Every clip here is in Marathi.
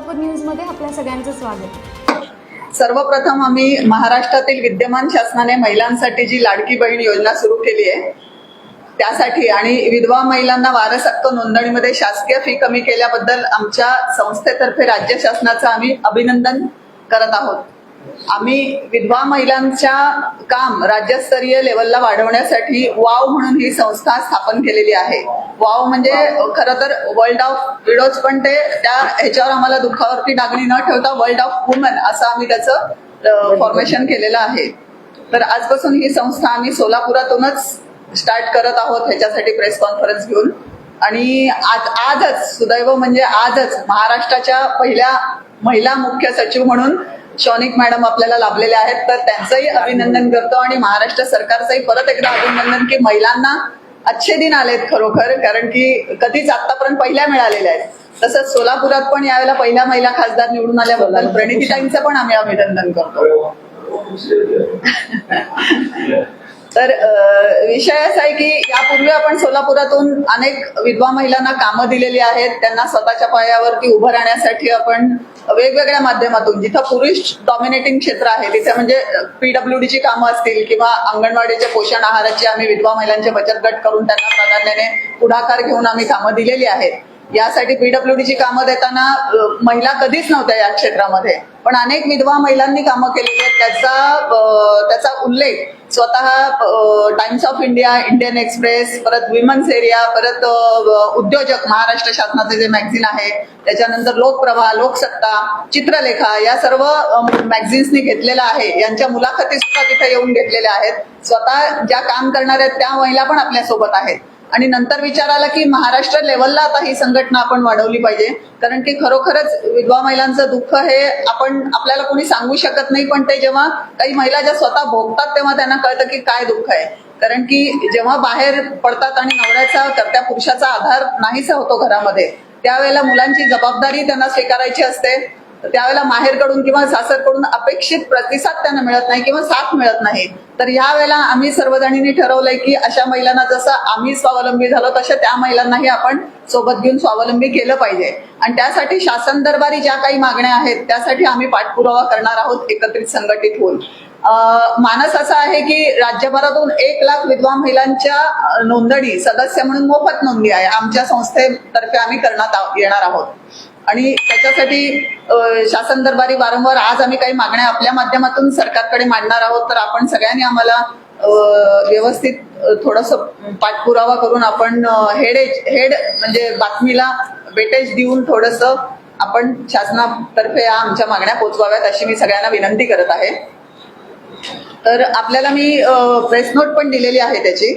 सोलापूर न्यूजमध्ये आपल्या सगळ्यांचं स्वागत. सर्वप्रथम आम्ही महाराष्ट्रातील विद्यमान शासनाने महिलांसाठी जी लाडकी बहीण योजना सुरू केली आहे त्यासाठी आणि विधवा महिलांना वारस हक्क नोंदणीमध्ये शासकीय फी कमी केल्याबद्दल आमच्या संस्थेतर्फे राज्य शासनाचं आम्ही अभिनंदन करत आहोत. आम्ही विधवा महिलांच्या काम राज्यस्तरीय लेवलला वाढवण्यासाठी वाव म्हणून ही संस्था स्थापन केलेली आहे. वाव म्हणजे खरं तर वर्ल्ड ऑफ विडोज पण ते त्या ह्याच्यावर आम्हाला दुःखावरती डागणी न ठेवता वर्ल्ड ऑफ वुमन असं आम्ही त्याचं फॉर्मेशन केलेलं आहे. तर आजपासून ही संस्था आम्ही सोलापुरातूनच स्टार्ट करत आहोत ह्याच्यासाठी प्रेस कॉन्फरन्स घेऊन. आणि आज आजच सुदैव म्हणजे आजच महाराष्ट्राच्या पहिल्या महिला मुख्य सचिव म्हणून शॉनिक मॅडम आपल्याला लाभलेल्या आहेत तर त्यांचंही अभिनंदन करतो आणि महाराष्ट्र सरकारचंही परत एकदा अभिनंदन की महिलांना अच्छे दिन आलेत खरोखर कारण की कधीच आतापर्यंत पहिल्या मिळालेल्या आहेत. तसंच सोलापुरात पण यावेळेला पहिल्या महिला खासदार निवडून आल्याबद्दल प्रणितीताईंचं पण आम्ही अभिनंदन करतो. तर विषय असा आहे की यापूर्वी आपण सोलापुरातून अनेक विधवा महिलांना कामं दिलेली आहेत. त्यांना स्वतःच्या पायावरती उभं राहण्यासाठी आपण वेगवेगळ्या माध्यमातून जिथं पुरुष डॉमिनेटिंग क्षेत्र आहे तिथे म्हणजे पीडब्ल्यू डीची कामं असतील किंवा अंगणवाडीच्या पोषण आहाराची आम्ही विधवा महिलांचे बचत गट करून त्यांना प्राधान्याने पुढाकार घेऊन आम्ही कामं दिलेली आहेत. यासाठी पीडब्ल्यू डीची कामं देताना महिला कधीच नव्हत्या या क्षेत्रामध्ये. पण अनेक विधवा महिलांनी कामं केलेली आहेत. त्याचा त्याचा उल्लेख स्वतः Times of India Indian Express परत विमन्स एरिया परत उद्योजक महाराष्ट्र शासनाचे जे मॅगझिन आहे त्याच्यानंतर लोकप्रभा लोकसत्ता चित्रलेखा या सर्व मॅगझिन्सनी घेतलेला आहे. यांच्या मुलाखती सुद्धा तिथे येऊन घेतलेल्या आहेत. स्वतः ज्या काम करणाऱ्या आहेत त्या महिला पण आपल्यासोबत आहेत. आणि नंतर विचार आला की महाराष्ट्र लेवलला आता ही संघटना आपण वाढवली पाहिजे. कारण की खरोखरच विधवा महिलांचं दुःख हे आपण आपल्याला कोणी सांगू शकत नाही पण ते जेव्हा काही महिला ज्या स्वतः भोगतात तेव्हा त्यांना कळतं की काय दुःख आहे. कारण की जेव्हा बाहेर पडतात आणि नवऱ्याचा करत्या पुरुषाचा आधार नाहीसा होतो घरामध्ये. त्यावेळेला मुलांची जबाबदारी त्यांना स्वीकारायची असते. त्यावेळेला माहेरकडून किंवा सासरकडून अपेक्षित प्रतिसाद त्यांना मिळत नाही किंवा साथ मिळत नाही. तर या वेळेला आम्ही सर्वजणींनी ठरवलंय की अशा महिलांना जसं आम्ही स्वावलंबी झालो तशा त्या महिलांनाही आपण सोबत घेऊन स्वावलंबी केलं पाहिजे. आणि त्यासाठी शासन दरबारी ज्या काही मागण्या आहेत त्यासाठी आम्ही पाठपुरावा करणार आहोत एकत्रित संघटित होऊन. मानस असा आहे की राज्यभरातून एक लाख विधवा महिलांच्या नोंदणी सदस्य म्हणून मोफत नोंदणी आहे. आमच्या संस्थेतर्फे आम्ही करण्यात येणार आहोत. आणि त्याच्यासाठी शासन दरबारी वारंवार आज आम्ही काही मागण्या आपल्या माध्यमातून सरकारकडे मांडणार आहोत तर आपण सगळ्यांनी आम्हाला व्यवस्थित थोडस पाठपुरावा करून आपण हेडेज हेड म्हणजे बातमीला वेटेज देऊन थोडस आपण शासनातर्फे या आमच्या मागण्या पोचवाव्यात अशी मी सगळ्यांना विनंती करत आहे. तर आपल्याला मी प्रेस नोट पण दिलेली आहे त्याची.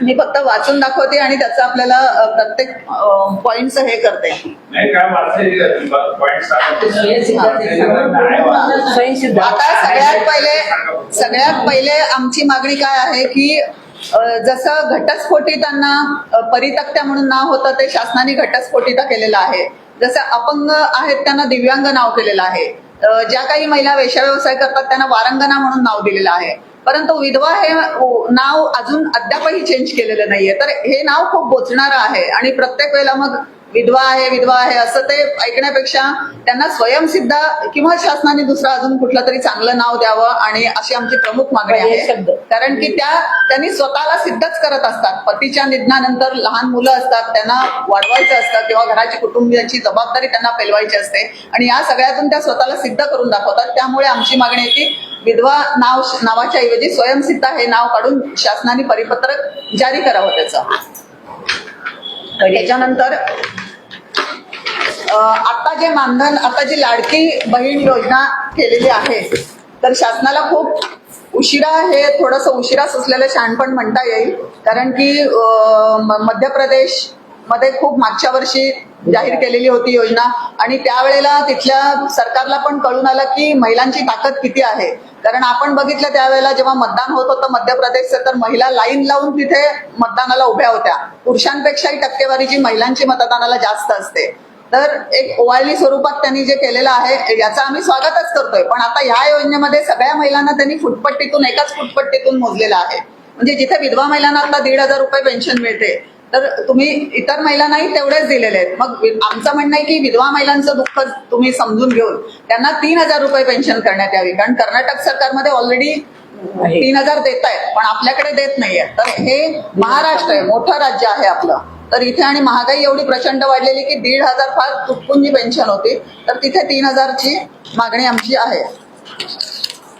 मी फक्त वाचून दाखवते आणि त्याचं आपल्याला प्रत्येक पॉइंट हे करते. आता सगळ्यात पहिले सगळ्यात पहिले आमची मागणी काय आहे की जसं घटस्फोटी त्यांना परितक्त्या म्हणून नाव होतं ते शासनाने घटस्फोटिता केलेलं आहे. जसं अपंग आहेत त्यांना दिव्यांग नाव केलेलं आहे. ज्या काही महिला वेश्या व्यवसाय करतात त्यांना वारंगना म्हणून नाव दिलेलं आहे. परंतु विधवा हे नाव अजून अद्यापही चेंज केलेलं नाहीये. तर हे नाव खूप बोचणारं आहे. आणि प्रत्येक वेळेला मग विधवा आहे विधवा आहे असं ते ऐकण्यापेक्षा त्यांना स्वयंसिद्ध किंवा शासनाने दुसरं अजून कुठलं तरी चांगलं नाव द्यावं आणि अशी आमची प्रमुख मागणी आहे. कारण की त्या त्यांनी स्वतःला सिद्धच करत असतात. पतीच्या निधनानंतर लहान मुलं असतात त्यांना वाढवायचं असतं किंवा घराची कुटुंबियांची जबाबदारी त्यांना पेलवायची असते. आणि या सगळ्यातून त्या स्वतःला सिद्ध करून दाखवतात. त्यामुळे आमची मागणी आहे की विधवा नाव नावाच्या ऐवजी स्वयंसिद्ध हे नाव काढून शासनाने परिपत्रक जारी करावं त्याचं. त्याच्यानंतर आता जे मानधन आता जी लाडकी बहीण योजना केलेली आहे तर शासनाला खूप उशिरा हे थोडंसं उशिरा सुचलेलं शहाणपण म्हणता येईल. कारण की मध्य प्रदेशमध्ये खूप मागच्या वर्षी जाहीर केलेली होती योजना. आणि त्यावेळेला तिथल्या सरकारला पण कळून आलं की महिलांची ताकद किती आहे. कारण आपण बघितलं त्यावेळेला जेव्हा मतदान होत होतं मध्य प्रदेशचं तर महिला लाईन लावून तिथे मतदानाला उभ्या होत्या. पुरुषांपेक्षाही टक्केवारी जी महिलांची मतदानाला जास्त असते. तर एक ओवाळणी स्वरूपात त्यांनी जे केलेलं आहे याचं आम्ही स्वागतच करतोय. पण आता ह्या योजनेमध्ये सगळ्या महिलांना त्यांनी फुटपट्टीतून एकाच फुटपट्टीतून मोजलेलं आहे. म्हणजे जिथे विधवा महिलांना आता दीड हजार रुपये पेन्शन मिळते तर तुम्ही इतर महिलांनाही तेवढेच दिलेले आहेत. मग आमचं म्हणणं आहे की विधवा महिलांचं दुःख तुम्ही समजून घेऊन त्यांना तीन हजार रुपये पेन्शन करण्यात यावी. कारण कर्नाटक सरकारमध्ये ऑलरेडी तीन हजार देत आहेत पण आपल्याकडे देत नाहीये. तर हे महाराष्ट्र आहे मोठं राज्य आहे आपलं. तर इथे आणि महागाई एवढी प्रचंड वाढलेली की दीड हजार फार तुटपुंजी पेन्शन होती. तर तिथे तीन हजारची मागणी आमची आहे.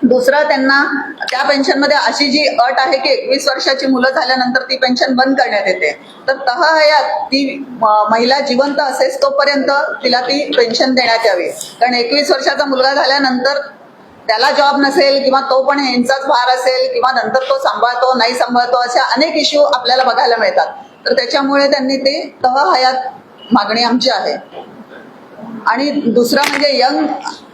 दुसरं त्यांना त्या पेन्शनमध्ये अशी जी अट आहे की एकवीस वर्षाची मुलं झाल्यानंतर ती पेन्शन बंद करण्यात येते. तर तह हयात ती महिला जिवंत असेल तोपर्यंत तिला ती पेन्शन देण्यात यावी. कारण एकवीस वर्षाचा मुलगा झाल्यानंतर त्याला जॉब नसेल किंवा तो पण यांचाच भार असेल किंवा नंतर तो सांभाळतो नाही सांभाळतो अशा अनेक इश्यू आपल्याला बघायला मिळतात. तर त्याच्यामुळे त्यांनी ते तह हयात मागणी आमची आहे. आणि दुसरं म्हणजे यंग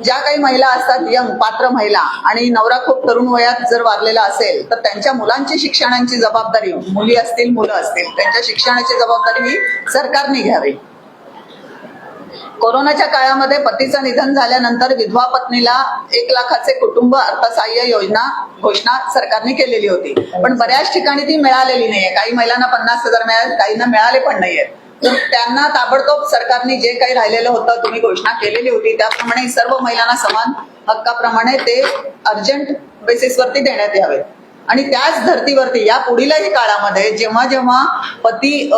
ज्या काही महिला असतात यंग पात्र महिला आणि नवरा खूप तरुण वयात जर वारलेला असेल तर त्यांच्या मुलांची शिक्षणाची जबाबदारी मुली असतील मुलं असतील त्यांच्या शिक्षणाची जबाबदारी ही सरकारने घ्यावी. कोरोनाच्या काळामध्ये पतीचं निधन झाल्यानंतर विधवा पत्नीला एक लाखाचे कुटुंब अर्थसहाय्य योजना घोषणा सरकारने केलेली होती. पण बऱ्याच ठिकाणी ती मिळालेली नाहीये. काही महिलांना पन्नास हजार मिळाले काहींना मिळाले पण नाहीयेत. त्यांना ताबडतोब सरकारने जे काही राहिलेलं होतं तुम्ही घोषणा केलेली होती. त्याप्रमाणे सर्व महिलांना समान हक्काप्रमाणे ते अर्जंट बेसिसवरती देण्यात यावे. आणि त्याच धर्तीवरती या पुढीलही काळामध्ये जेव्हा जेव्हा पती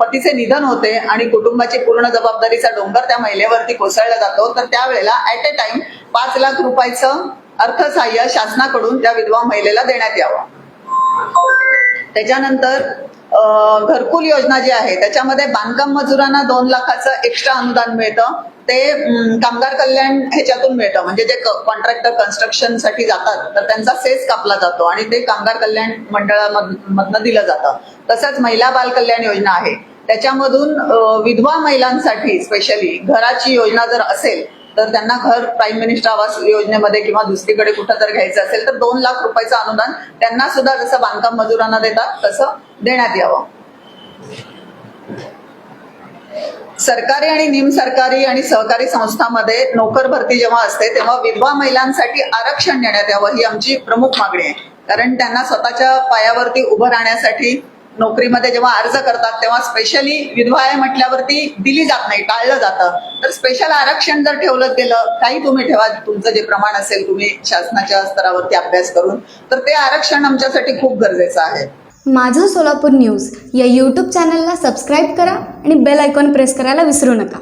पतीचे निधन होते आणि कुटुंबाची पूर्ण जबाबदारीचा डोंगर त्या महिलेवरती कोसळला जातो तर त्यावेळेला ऍट ए टाइम पाच लाख रुपयाचं अर्थसहाय्य शासनाकडून त्या विधवा महिलेला देण्यात यावं. त्याच्यानंतर घरकुल योजना जी आहे त्याच्यामध्ये बांधकाम मजुरांना दोन लाखाचं एक्स्ट्रा अनुदान मिळतं. ते कामगार कल्याण ह्याच्यातून मिळतं. म्हणजे जे कॉन्ट्रॅक्टर कन्स्ट्रक्शनसाठी जातात तर त्यांचा सेस कापला जातो आणि ते कामगार कल्याण मंडळामधनं दिलं जातं. तसंच महिला बाल कल्याण योजना आहे. त्याच्यामधून विधवा महिलांसाठी स्पेशली घराची योजना जर असेल तर त्यांना घर प्राईम मिनिस्टर आवास योजनेमध्ये किंवा दुसरीकडे कुठं जर घ्यायचं असेल तर दोन लाख रुपयाचं अनुदान त्यांना सुद्धा जसं बांधकाम मजुरांना देतात तसं देण्यात यावं. सरकारी आणि निमसरकारी आणि सहकारी संस्थांमध्ये नोकर भरती जेव्हा असते तेव्हा विधवा महिलांसाठी आरक्षण देण्यात यावं ही आमची प्रमुख मागणी आहे. कारण त्यांना स्वतःच्या पायावरती उभं राहण्यासाठी नोकरीमध्ये जेव्हा अर्ज करतात तेव्हा स्पेशली विधवा आहे म्हटल्यावरती दिली जात नाही टाळलं जातं. तर स्पेशल आरक्षण जर ठेवलं गेलं काही तुम्ही ठेवा तुमचं जे प्रमाण असेल तुम्ही शासनाच्या स्तरावरती अभ्यास करून तर ते आरक्षण आमच्यासाठी खूप गरजेचं आहे. माझं सोलापूर न्यूज या यूट्यूब चॅनलला सबस्क्राईब करा आणि बेल आयकॉन प्रेस करायला विसरू नका.